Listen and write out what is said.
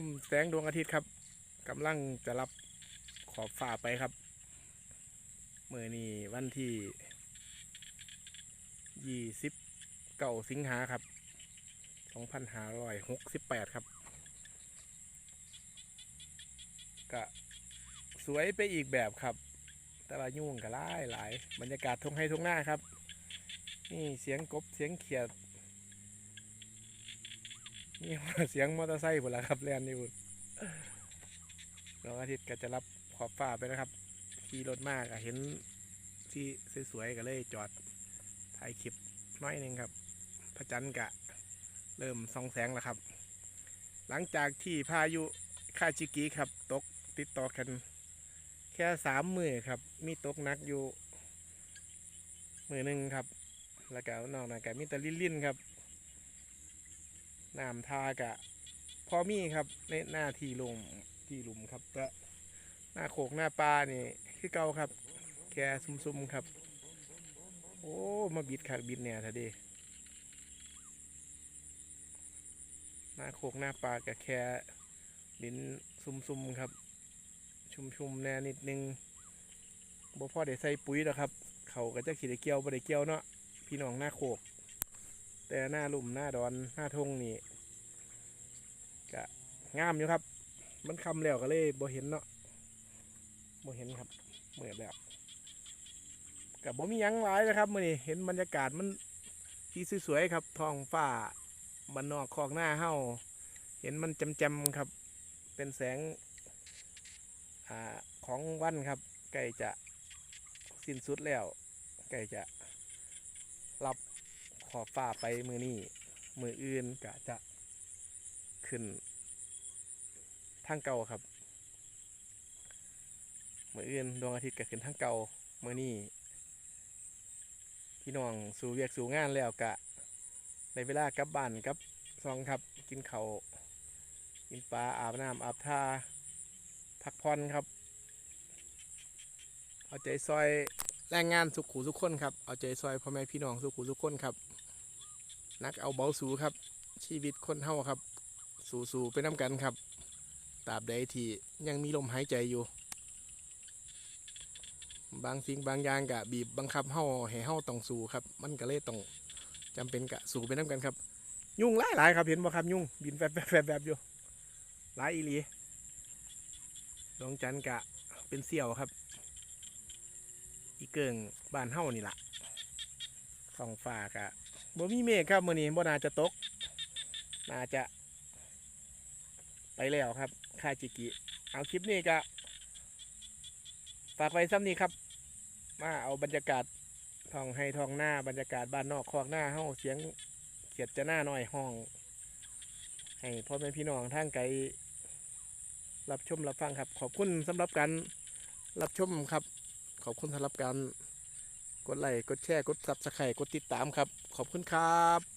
มแสงดวงอาทิตย์ครับกำลังจะรับขอบฟ้าไปครับเมื่อนี้วันที่ยี่สิบเก้าสิงหาครับสองพันห้าร้อยหกสิบแปดครับก็สวยไปอีกแบบครับ แต่ว่ายุ่งก็หลายหลายบรรยากาศทงให้ทงหน้าครับ นี่เสียงกบเสียงเขียด นี่เสียงมอเตอร์ไซค์หมดแล้วครับเรียนนี่พุ่นดวงอาทิตย์ก็จะรับขอบฟ้าไปนะครับ ขี่รถมากอะเห็นที่สวยๆก็เลยจอดถ่ายคลิปน้อยนึงครับ พระจันทร์กะเริ่มส่องแสงแล้วครับ หลังจากที่พายุคาจิกิครับ ตกติดต่อกัน แค่สามมือครับ มีตกนักอยู่ มือหนึ่งครับ แล้วก็นอกนั้นก็มีแต่ลิ่นๆครับ น้ำทากะพอมีครับในหน้าที่ลมที่ลุมครับก็หน้าโขกหน้าปลานี่คือเก่าครับ แกซุ่มๆครับ โอ้มาบิดขัดบิดเนี่ยทะเดหน้าโขกหน้าปลากับแค่ดินซุ่มๆครับ ชุ่มๆแน่นิดนึงบ่พ่อได้ใส่ปุ๋ยหรอกครับ เขาก็จะขีดได้เกี่ยวบ่ได้เกี่ยวเนาะพี่น้องหน้าโขก แต่หน้าลุ่มหน้าดอนหน้าทงนี่ก็งามอยู่ครับ มันคำแล้วก็เลยบ่เห็นเนาะบ่เห็นครับเมื่อแล้วกับบ่มียังหลายนะครับมื่อนี้เห็นบรรยากาศมันที่สวยๆครับท้องฟ้าบันนอกคอกหน้าเฮาเห็นมันจำๆครับ เป็นแสงอาของวันครับใกล้จะสิ้นสุดแล้วใกล้จะรับ ขอบฟ้าไปมือนี้มืออื่นก็จะขึ้นทางเก่าครับ มืออื่นดวงอาทิตย์ก็ขึ้นทางเก่ามือนี้พี่น้องสู่เวียกสู่งานแล้วกะในเวลากลับบ้านกับซองครับกินเขาวกินปลาอาบน้ำอาบท่าพักผ่อนครับ เอาใจซอยแรงงานสุขุสุขคนครับ เอาใจซอยพ่อแม่พี่น้องสุขุสุขคนครับ นักเอาเบาสูครับ ชีวิตคนเฮาครับ สูสูไปน้ำกันครับตราบใดที่ยังมีลมหายใจอยู่ บางสิ่งบางอย่างกะบีบบังคับเฮาให้เฮาต้องสู้ครับ มันก็เลยต้องจำเป็นกะสู้ไปน้ำกันครับ ยุ่งหลายหลายๆครับเห็นบ่ครับยุ่งบินแฟบแฟบแบบอยู่หลายอีหลีดวงจันทร์กะเป็นเสี่ยวครับ อีเกิงบ้านเฮานี่ล่ะท้องฟ้ากะ บ่มีเมฆครับมื้อนี้บ่น่าจะตก น่าจะ ไปแล้วครับคาจิกิ เอาคลิปนี้ก็ฝากไว้ซ้ำนี้ครับ มาเอาบรรยากาศท้องให้ท้องหน้าบรรยากาศบ้านนอกคอกหน้าเฮาเสียงเขียดจะหน้าหน่อยห้อง ให้พ่อแม่พี่น้องทางไกลรับชมรับฟังครับ ขอบคุณสำหรับการรับชมครับ ขอบคุณสำหรับการ กดไลค์กดแชร์กดซับสไครต์กดติดตามครับ ขอบคุณครับ